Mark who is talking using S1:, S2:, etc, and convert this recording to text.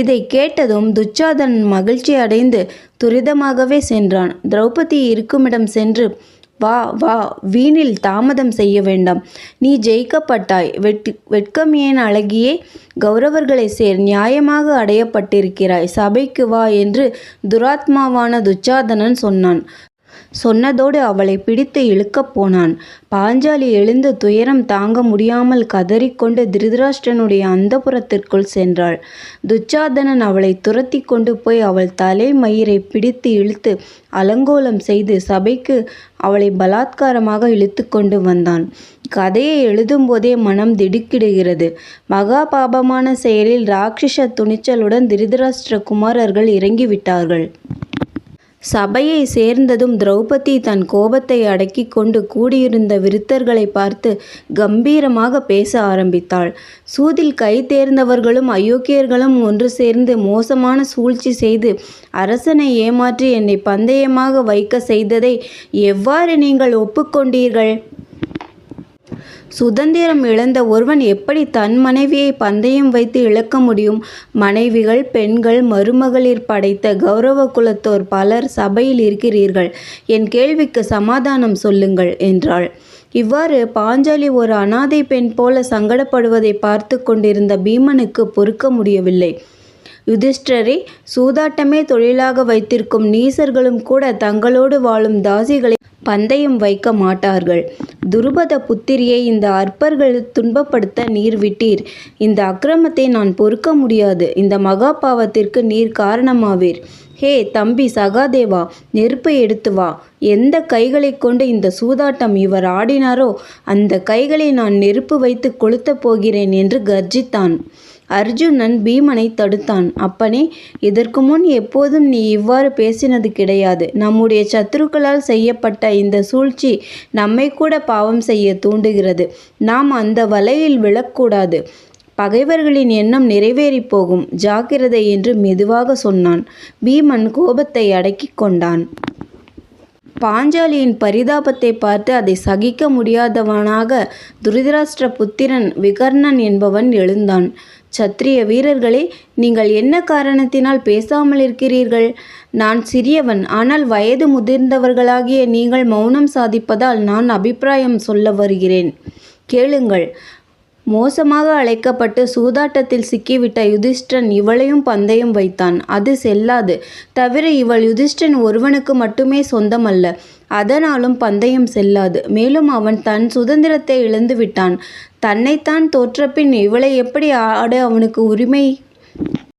S1: இதை கேட்டதும் துச்சாதனன் மகிழ்ச்சி அடைந்து துரிதமாகவே சென்றான். திரௌபதி இருக்குமிடம் சென்று வா வா வீணில் தாமதம் செய்ய வேண்டாம். நீ ஜெயிக்கப்பட்டாய். வெட் வெட்கம் ஏன் அழகியே. கௌரவர்களை சேர் நியாயமாக அடையப்பட்டிருக்கிறாய். சபைக்கு வா என்று துராத்மாவான துச்சாதனன் சொன்னான். சொன்னதோடு அவளை பிடித்து இழுக்கப் போனான். பாஞ்சாலி எழுந்து துயரம் தாங்க முடியாமல் கதறிக்கொண்டு திருதராஷ்டிரனுடைய அந்தபுரத்திற்குள் சென்றாள். துச்சாதனன் அவளை துரத்தி கொண்டு போய் அவள் தலை மயிரை பிடித்து இழுத்து அலங்கோலம் செய்து சபைக்கு அவளை பலாத்காரமாக இழுத்து கொண்டு வந்தான். கதையை எழுதும்போதே மனம் திடுக்கிடுகிறது. மகா பாபமான செயலில் ராட்சச துணிச்சலுடன் திருதராஷ்டிர குமாரர்கள் இறங்கிவிட்டார்கள். சபையை சேர்ந்ததும் திரௌபதி தன் கோபத்தை அடக்கிக் கொண்டு கூடியிருந்த விருத்தர்களை பார்த்து கம்பீரமாக பேச ஆரம்பித்தாள். சூதில் கை தேர்ந்தவர்களும் அயோக்கியர்களும் ஒன்று சேர்ந்து மோசமான சூழ்ச்சி செய்து அரசனை ஏமாற்றி என்னை பந்தயமாக வைக்க செய்ததை எவ்வாறு நீங்கள் ஒப்புக்கொண்டீர்கள்? சுதந்திரம் இழந்த ஒருவன் எப்படி தன் மனைவியை பந்தயம் வைத்து இழக்க முடியும்? மனைவிகள் பெண்கள் மருமகளிர் படைத்த கௌரவ குலத்தோர் பலர் சபையில் இருக்கிறீர்கள். என் கேள்விக்கு சமாதானம் சொல்லுங்கள் என்றாள். இவ்வாறு பாஞ்சாலி ஒரு அனாதை பெண் போல சங்கடப்படுவதை பார்த்து கொண்டிருந்த பீமனுக்கு பொறுக்க முடியவில்லை. யுதிஷ்டரை சூதாட்டமே தொழிலாக வைத்திருக்கும் நீசர்களும் கூட தங்களோடு வாழும் தாசிகளை பந்தயம் வைக்க மாட்டார்கள். துருபத புத்திரியை இந்த அற்பர்கள் துன்பப்படுத்த நீர் விட்டீர். இந்த அக்கிரமத்தை நான் பொறுக்க முடியாது. இந்த மகா பாவத்திற்கு நீர் காரணமாவீர். ஹே தம்பி சகாதேவா நெருப்பை எடுத்து வா. எந்த கைகளை கொண்டு இந்த சூதாட்டம் இவர் ஆடினாரோ அந்த கைகளை நான் நெருப்பு வைத்து கொளுத்தப் போகிறேன் என்று கர்ஜித்தான். அர்ஜுனன் பீமனை தடுத்தான். அப்பனே இதற்கு முன் எப்போதும் நீ இவ்வாறு பேசினது கிடையாது. நம்முடைய சத்துருக்களால் செய்யப்பட்ட இந்த சூழ்ச்சி நம்மை கூட பாவம் செய்ய தூண்டுகிறது. நாம் அந்த வலையில் விழக்கூடாது. பகைவர்களின் எண்ணம் நிறைவேறி போகும். ஜாக்கிரதை என்று மெதுவாக சொன்னான். பீமன் கோபத்தை அடக்கிக் கொண்டான். பாஞ்சாலியின் பரிதாபத்தை பார்த்து அதை சகிக்க முடியாதவனாக துரிதராஷ்டிர புத்திரன் விகர்ணன் என்பவன் எழுந்தான். சத்திரிய வீரர்களே நீங்கள் என்ன காரணத்தினால் பேசாமல் இருக்கிறீர்கள்? நான் சிறியவன் ஆனால் வயது முதிர்ந்தவர்களாகிய நீங்கள் மௌனம் சாதிப்பதால் நான் அபிப்பிராயம் சொல்ல வருகிறேன். கேளுங்கள் மோசமாக அழைக்கப்பட்டு சூதாட்டத்தில் சிக்கிவிட்ட யுதிஷ்டன் இவளையும் பந்தயம் வைத்தான். அது செல்லாது. தவிர இவள் யுதிஷ்டன் ஒருவனுக்கு மட்டுமே சொந்தமல்ல. அதனாலும் பந்தயம் செல்லாது. மேலும் அவன் தன் சுதந்திரத்தை இழந்து விட்டான். தன்னைத்தான் தோற்றபின் இவளை எப்படி ஆட அவனுக்கு உரிமை?